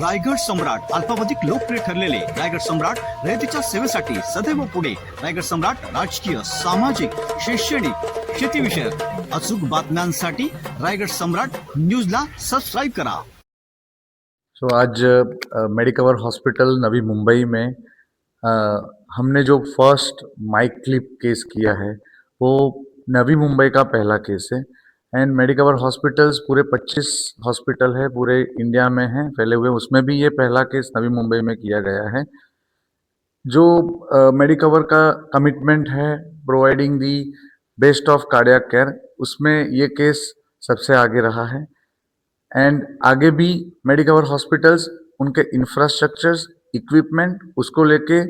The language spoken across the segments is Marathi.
रायगड सम्राट अल्पावधिक लोकप्रिय ठरलेले रायगड सम्राट रयतेच्या सेवेसाठी सदैव पुढे रायगड सम्राट राजकीय सामाजिक शैक्षणिक शेतीविषयक अचूक बातम्यांसाठी रायगड सम्राट न्यूजला सबस्क्राईब करा. सो so, आज मेडिकवर हॉस्पिटल नवी मुंबई में अ, हमने जो फ़र्स्ट माइक क्लिप केस किया है वो नवी मुंबई का पहला केस है। एंड मेडिकवर हॉस्पिटल्स पूरे 25 हॉस्पिटल है पूरे इंडिया में हैं फैले हुए। उसमें भी ये पहला केस नवी मुंबई में किया गया है। जो मेडिकवर uh, का कमिटमेंट है providing the best of cardiac care उसमें ये केस सबसे आगे रहा है। एंड आगे भी मेडिकवर हॉस्पिटल्स उनके इंफ्रास्ट्रक्चर्स इक्विपमेंट उसको लेके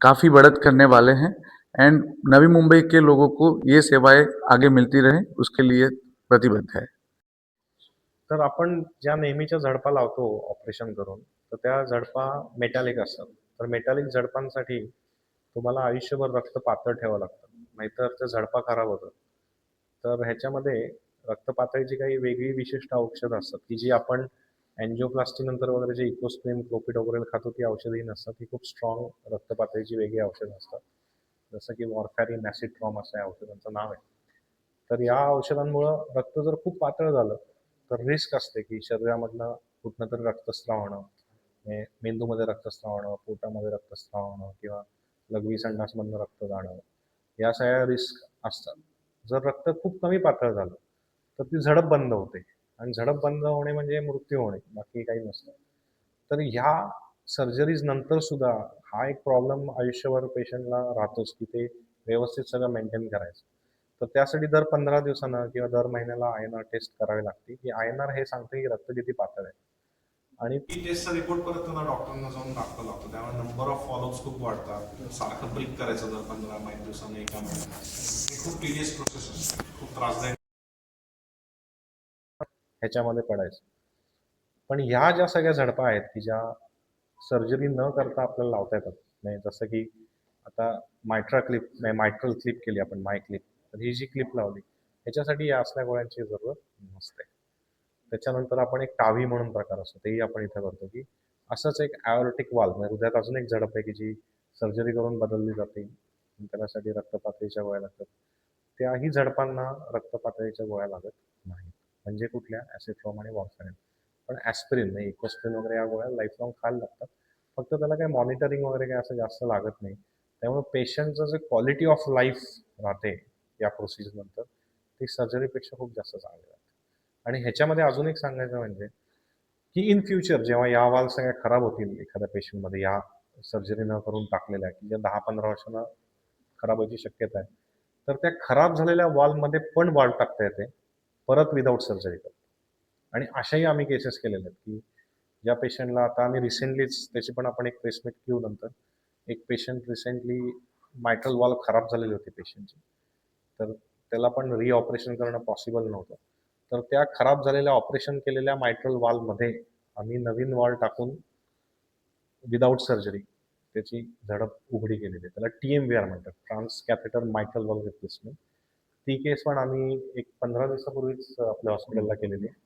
काफ़ी बढ़त करने वाले हैं। एंड नवी मुंबई के लोगों को ये सेवाएं आगे मिलती रहे उसके लिए प्रतिबद्ध है। तर आपण ज्या नेहमीच्या झडपा लावतो ऑपरेशन करून तर त्या झडपा मेटॅलिक असतात. तर मेटॅलिक झडपांसाठी तुम्हाला आयुष्यभर रक्त पातळ ठेवावं लागतं. नाहीतर त्या झडपा खराब होतात. तर ह्याच्यामध्ये रक्त पातळीची काही वेगळी विशिष्ट औषधं असतात की जी आपण अँजिओप्लास्टी नंतर वगैरे जे इकोस्प्रिन क्लोपिडोग्रेल वगैरे खातो ती औषधही नसतात. ती खूप स्ट्रॉंग रक्त पातळीची वेगळी औषधं असतात. जसं की वॉरफॅरिन ॲसिट्रॉम असं या औषधांचं नाव आहे. तर या औषधांमुळं रक्त जर खूप पातळ झालं तर रिस्क असते की शरीरामधनं कुठनं तरी रक्तस्राव होणं म्हणजे मेंदूमध्ये रक्तस्राव होणं पोटामध्ये रक्तस्राव होणं किंवा लघवी संडासमधनं रक्त जाणं या सगळ्या रिस्क असतात. जर रक्त खूप कमी पातळ झालं तर ती झडप बंद होते. आणि झडप बंद होणे म्हणजे मृत्यू होणे बाकी काही नसतं. तर ह्या सर्जरीज नंतर सुद्धा हा एक प्रॉब्लेम आयुष्यभर पेशंटला राहतोच की ते व्यवस्थित सगळं मेंटेन करायचं. तर त्यासाठी दर पंधरा दिवसानं किंवा दर महिन्याला आय एन आर टेस्ट करावी लागते. की आय एन आर हे सांगते की रक्त किती पातळ आहे. आणि ती टेस्टचा रिपोर्ट परत त्यांना डॉक्टरांना जाऊन दाखवावा लागतो. त्यामुळे नंबर ऑफ फॉलोअप्स खूप वाढतात. सारखं ब्रिक करायचं दर पंधरा माहीत दिवसाने एका महिन्यात. ही खूप टिडियस प्रोसेस असते खूप त्रासदायक ह्याच्यामध्ये पडायचं. पण ह्या ज्या सगळ्या झडपा आहेत की ज्या सर्जरी न करता आपल्याला लावता येतात. म्हणजे जसं की आता मायट्रा क्लिप नाही मायट्रल क्लिप केली आपण माय क्लिप तर ही जी क्लिप लावली ह्याच्यासाठी या असल्या गोळ्यांची जरूरत नसते. त्याच्यानंतर आपण एक टावी म्हणून प्रकार असतो तेही आपण इथं करतो की असंच एक ॲओर्टिक वाल म्हणजे हृदयात अजून एक झडप आहे की जी सर्जरी करून बदलली जाते. त्यासाठी रक्तपातळीच्या गोळ्या लागतात. त्याही झडपांना रक्तपातळीच्या गोळ्या लागत नाहीत. म्हणजे कुठल्या? ॲसिट्रॉम आणि वॉक्सॅन पण ॲस्पिरिन म्हणजे इकोस्प्रिन वगैरे या गोळ्या लाईफ लॉंग खायला लागतात. फक्त त्याला काही मॉनिटरिंग वगैरे काही असं जास्त लागत नाही. त्यामुळे पेशंटचं जे क्वालिटी ऑफ लाईफ राहते या प्रोसिजरनंतर ती सर्जरीपेक्षा खूप जास्त चांगली राहते. आणि ह्याच्यामध्ये अजून एक सांगायचं म्हणजे की इन फ्युचर जेव्हा या वाल सगळ्या खराब होतील एखाद्या पेशंटमध्ये या सर्जरी न करून टाकलेल्या की ज्या दहा पंधरा वर्षांना खराब व्हायची शक्यता आहे तर त्या खराब झालेल्या वॉलमध्ये पण वाल टाकता येते परत विदाऊट सर्जरी करतो. आणि अशाही आम्ही केसेस केलेले आहेत की ज्या पेशंटला आता आम्ही रिसेंटलीच त्याची पण आपण एक प्लेसमेंट घेऊ नंतर. एक पेशंट रिसेंटली मायट्रल वॉल खराब झालेली होती पेशंटची तर त्याला पण रिऑपरेशन करणं पॉसिबल नव्हतं. तर त्या खराब झालेल्या ऑपरेशन केलेल्या मायट्रल वॉलमध्ये आम्ही नवीन वॉल टाकून विदाऊट सर्जरी त्याची झडप उघडी केलेली. आहे त्याला टी एम व्ही आर म्हणतात. Transcatheter mitral valve replacement ती केस पण आम्ही एक पंधरा दिवसापूर्वीच आपल्या हॉस्पिटलला केलेली. आहे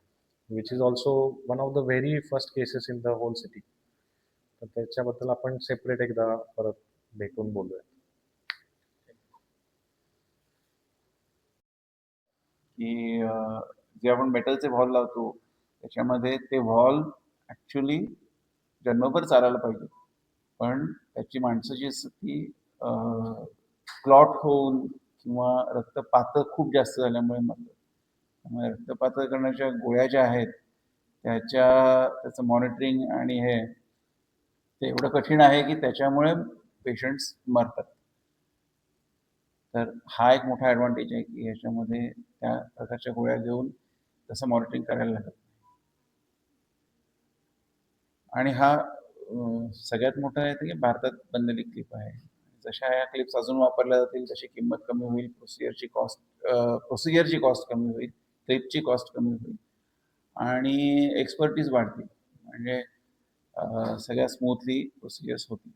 which is also one of the very first cases in the whole city तर त्याच्याबद्दल आपण सेपरेट एकदा परत भेटून बोलूया. की जे आपण मेटलचे व्हॉल लावतो त्याच्यामध्ये ते व्हॉल ॲक्च्युली जन्मभर चालायला पाहिजे. पण त्याची माणसं जी असतात ती क्लॉट होऊन किंवा रक्त पातळ खूप जास्त झाल्यामुळे मरतात. त्यामुळे करण्याच्या गोळ्या ज्या आहेत त्याच्या त्याचं मॉनिटरिंग आणि हे ते एवढं कठीण आहे की त्याच्यामुळे पेशंट्स मरतात. तर हा एक मोठा ॲडव्हान्टेज आहे की ह्याच्यामध्ये त्या प्रकारच्या गोळ्या घेऊन तसं मॉनिटरिंग करायला लागत आणि हा सगळ्यात मोठं आहे ते की भारतात बनलेली क्लिप आहे. जशा या क्लिप्स अजून वापरल्या जातील तशी किंमत कमी होईल प्रोसिजरची कॉस्ट प्रोसिजरची कॉस्ट कमी होईल. ट्रिपची कॉस्ट कमी होईल आणि एक्सपर्टीज वाढतील. म्हणजे सगळ्या स्मूथली प्रोसिजर्स होतील.